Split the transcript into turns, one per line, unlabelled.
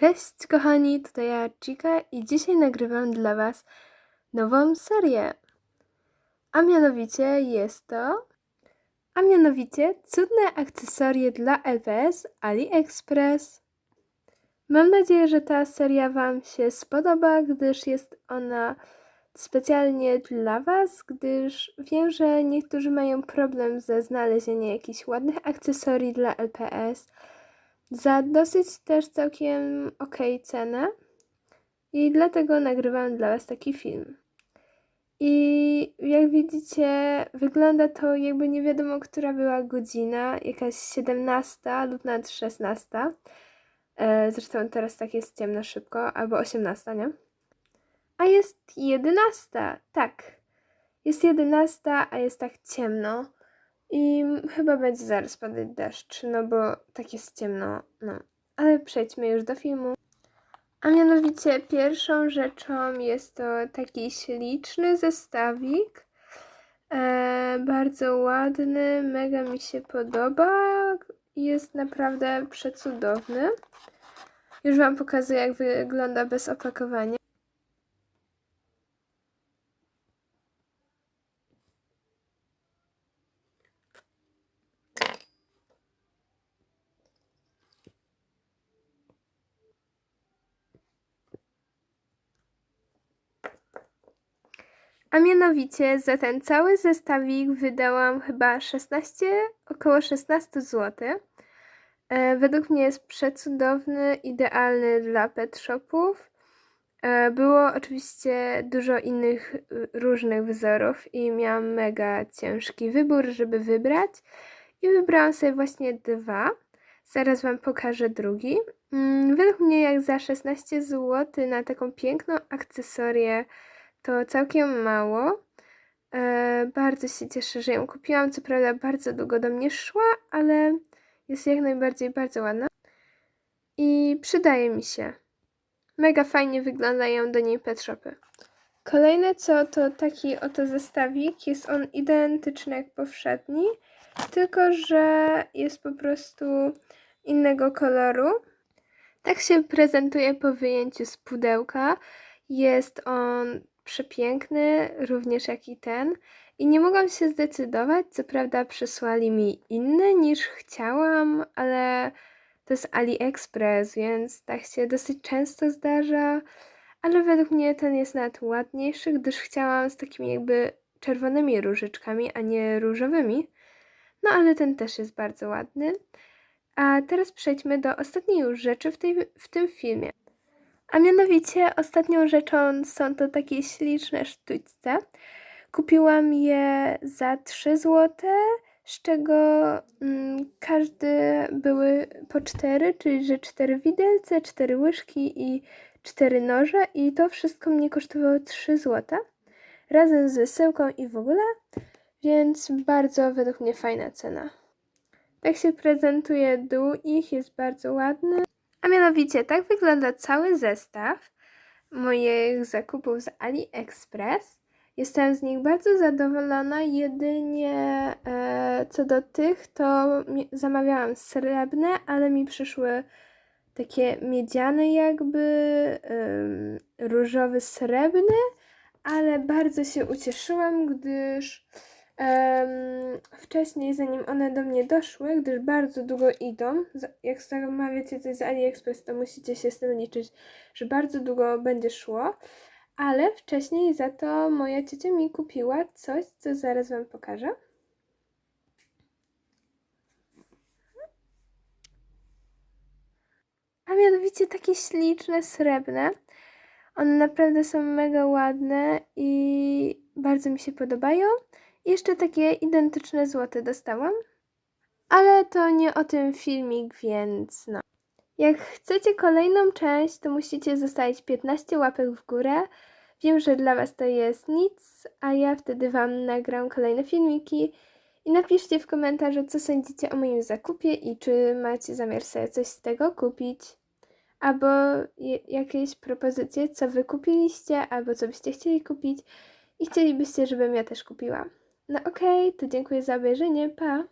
Cześć kochani, tutaj ja Chica i dzisiaj nagrywam dla Was nową serię. A mianowicie jest to... A mianowicie cudne akcesorie dla LPS AliExpress. Mam nadzieję, że ta seria Wam się spodoba, gdyż jest ona specjalnie dla Was, gdyż wiem, że niektórzy mają problem ze znalezieniem jakichś ładnych akcesorii dla LPS za dosyć też całkiem ok cenę i dlatego nagrywam dla Was taki film. I jak widzicie, wygląda to jakby nie wiadomo, która była godzina, jakaś 17 lub nawet 16. E, zresztą teraz tak jest ciemno szybko, albo 18, nie? A jest 11, tak. Jest 11, a jest tak ciemno. I chyba będzie zaraz padać deszcz, no bo tak jest ciemno, no. Ale przejdźmy już do filmu. A mianowicie pierwszą rzeczą jest to taki śliczny zestawik. E, bardzo ładny, mega mi się podoba. Jest naprawdę przecudowny. Już Wam pokazuję, jak wygląda bez opakowania. A mianowicie za ten cały zestawik wydałam chyba 16, około 16 zł. E, według mnie jest przecudowny, idealny dla pet shopów. E, było oczywiście dużo innych y, różnych wzorów i miałam mega ciężki wybór, żeby wybrać. I wybrałam sobie właśnie dwa. Zaraz Wam pokażę drugi. Mm, według mnie jak za 16 zł na taką piękną akcesorię to całkiem mało. E, bardzo się cieszę, że ją kupiłam. Co prawda bardzo długo do mnie szła, ale jest jak najbardziej bardzo ładna. I przydaje mi się. Mega fajnie wyglądają do niej pet shopy. Kolejne co to taki oto zestawik. Jest on identyczny jak poprzedni, tylko że jest po prostu innego koloru. Tak się prezentuje po wyjęciu z pudełka. Jest on przepiękny, również jak i ten. I nie mogłam się zdecydować. Co prawda przysłali mi inny niż chciałam, ale to jest AliExpress, więc tak się dosyć często zdarza. Ale według mnie ten jest nawet ładniejszy, gdyż chciałam z takimi jakby czerwonymi różyczkami, a nie różowymi. No ale ten też jest bardzo ładny. A teraz przejdźmy do ostatniej już rzeczy w, tej, w tym filmie. A mianowicie ostatnią rzeczą są to takie śliczne sztućce. Kupiłam je za 3 zł, z czego mm, każdy były po 4, czyli że 4 widelce, 4 łyżki i 4 noże i to wszystko mnie kosztowało 3 zł. Razem z wysyłką i w ogóle, więc bardzo według mnie fajna cena. Tak się prezentuje dół ich, jest bardzo ładny. A mianowicie tak wygląda cały zestaw moich zakupów z AliExpress. Jestem z nich bardzo zadowolona, jedynie e, co do tych to zamawiałam srebrne, ale mi przyszły takie miedziane jakby, e, różowy srebrny, ale bardzo się ucieszyłam, gdyż wcześniej, zanim one do mnie doszły, gdyż bardzo długo idą, jak zamawiacie coś z AliExpress, to musicie się z tym liczyć, że bardzo długo będzie szło, ale wcześniej za to moja ciocia mi kupiła coś, co zaraz Wam pokażę. A mianowicie takie śliczne, srebrne. One naprawdę są mega ładne i bardzo mi się podobają. Jeszcze takie identyczne złote dostałam. Ale to nie o tym filmik, więc no. Jak chcecie kolejną część, to musicie zostawić 15 łapek w górę. Wiem, że dla Was to jest nic, a ja wtedy Wam nagram kolejne filmiki. I napiszcie w komentarzu, co sądzicie o moim zakupie i czy macie zamiar sobie coś z tego kupić. Albo jakieś propozycje, co Wy kupiliście, albo co byście chcieli kupić i chcielibyście, żebym ja też kupiła. No okej, okay, to dziękuję za obejrzenie, pa!